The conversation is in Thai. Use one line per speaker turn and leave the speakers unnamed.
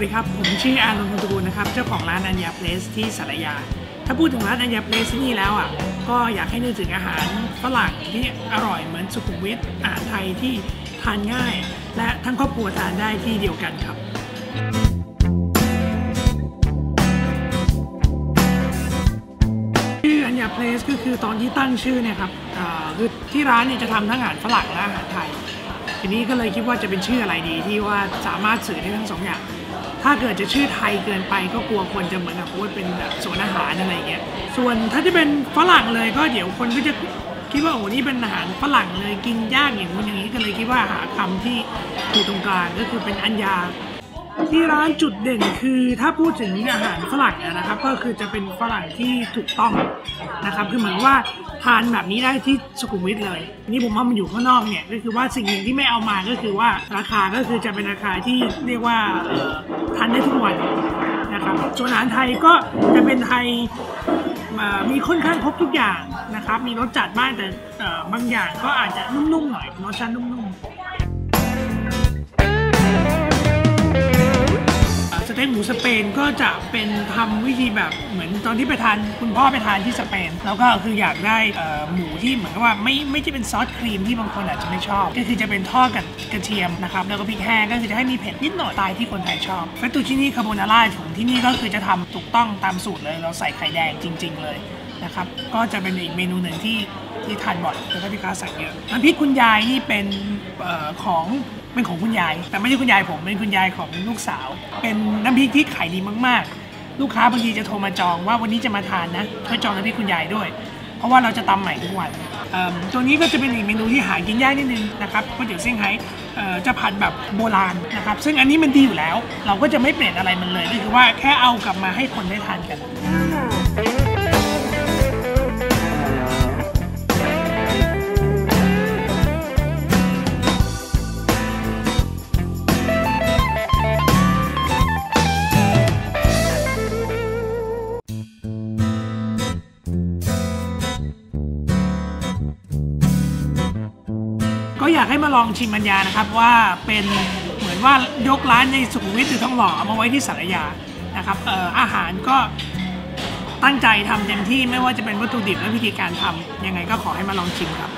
วัสดีครับ ผมชื่ออานนท์พงตกูลนะครับ เจ้าของร้านอัญญาเพลสที่สารยา ถ้าพูดถึงร้านอัญญาเพลสที่นี่แล้วอะ ก็อยากให้นึกถึงอาหารฝรั่งที่อร่อยเหมือนสุขุมวิทอาหารไทยที่ทานง่าย และทั้งครอบครัวทานได้ที่เดียวกันครับชื่ออัญญาเพลสก็คือตอนที่ตั้งชื่อเนี่ยครับอ่าคือที่ร้านเนี่ยจะทำทั้งอาหารฝรั่งและอาหารไทยทีนี้ก็เลยคิดว่าจะเป็นชื่ออะไรดีที่ว่าสามารถสื่อได้ทั้งสองอย่าง ถ้าเกิดจะชื่อไทยเกินไปก็กลัวคนจะเหมือนกับว่าเป็นแบบสวนอาหารอะไรอย่างเงี้ย ส่วนถ้าจะเป็นฝรั่งเลยก็เดี๋ยวคนก็จะคิดว่าโอ้นี่เป็นอาหารฝรั่งเลยกินยากอย่างนู้นอย่างนี้ก็เลยคิดว่าหาคำที่อยู่ตรงกลางก็คือเป็นอัญญา ที่ร้านจุดเด่นคือถ้าพูดถึงอาหารฝรั่งนะครับ ก็คือจะเป็นฝรั่งที่ถูกต้องนะครับ คือเหมือนว่าทานแบบนี้ได้ที่สุขุมวิทเลย นี่ผมเอามาอยู่ข้างนอกเนี่ยก็คือว่าสิ่งหนึ่งที่ไม่เอามาก็คือว่าราคาก็คือจะเป็นราคาที่เรียกว่าทานได้ทุกวันนะครับส่วนอาหารไทยก็จะเป็นไทยมีค่อนข้างครบทุกอย่างนะครับ มีรสจัดบ้างแต่บางอย่างก็อาจจะนุ่มๆหน่อยรสชาตินุ่มๆ สเปนก็จะเป็นทำวิธีแบบเหมือนตอนที่ไปทานคุณพ่อไปทานที่สเปน แล้วก็คืออยากได้หมูที่เหมือนกับว่าไม่ไม่ใช่เป็นซอสครีมที่บางคนอาจจะไม่ชอบ ก็คือจะเป็นทอดกับกระเทียมนะครับแล้วก็พริกแห้งก็คือจะให้มีเผ็ดนิดหน่อยตายที่คนไทยชอบเฟตตูชินี่คาโบนาร่าของที่นี่ก็คือจะทำถูกต้องตามสูตรเลย เราใส่ไข่แดงจริง ๆ เลยนะครับก็จะเป็นอีกเมนูหนึ่งที่ที่ทานบ่อยแล้วก็พี่ค้าสั่งเยอะน้ำพริกคุณยายนี่เป็นออของ เป็นของคุณยาย แต่ไม่ใช่คุณยายผมเป็นคุณยายของลูกสาว เป็นน้ำพริกที่ขายดีมากๆ ลูกค้าบางทีจะโทรมาจองว่าวันนี้จะมาทานนะช่วยจองน้ำพริกคุณยายด้วย เพราะว่าเราจะตำใหม่ทุกวันตัวนี้ก็จะเป็นอีกเมนูที่หากินยากนิดนึงนะครับก๋วยเตี๋ยวเซี่ยงไฮ้จะผัดแบบโบราณนะครับ ซึ่งอันนี้มันดีอยู่แล้ว เราก็จะไม่เปลี่ยนอะไรมันเลยก็คือว่าแค่เอากลับมาให้คนได้ทานกัน ก็อยากให้มาลองชิมมัญญานะครับว่าเป็นเหมือนว่ายกร้านในสุขุมวิทหรือทองหล่อเอามาไว้ที่สารยานะครับอออาหารก็ตั้งใจทำเต็มที่ไม่ว่าจะเป็นวัตถุดิบและวิธีการทำยังไงก็ขอให้มาลองชิมครับ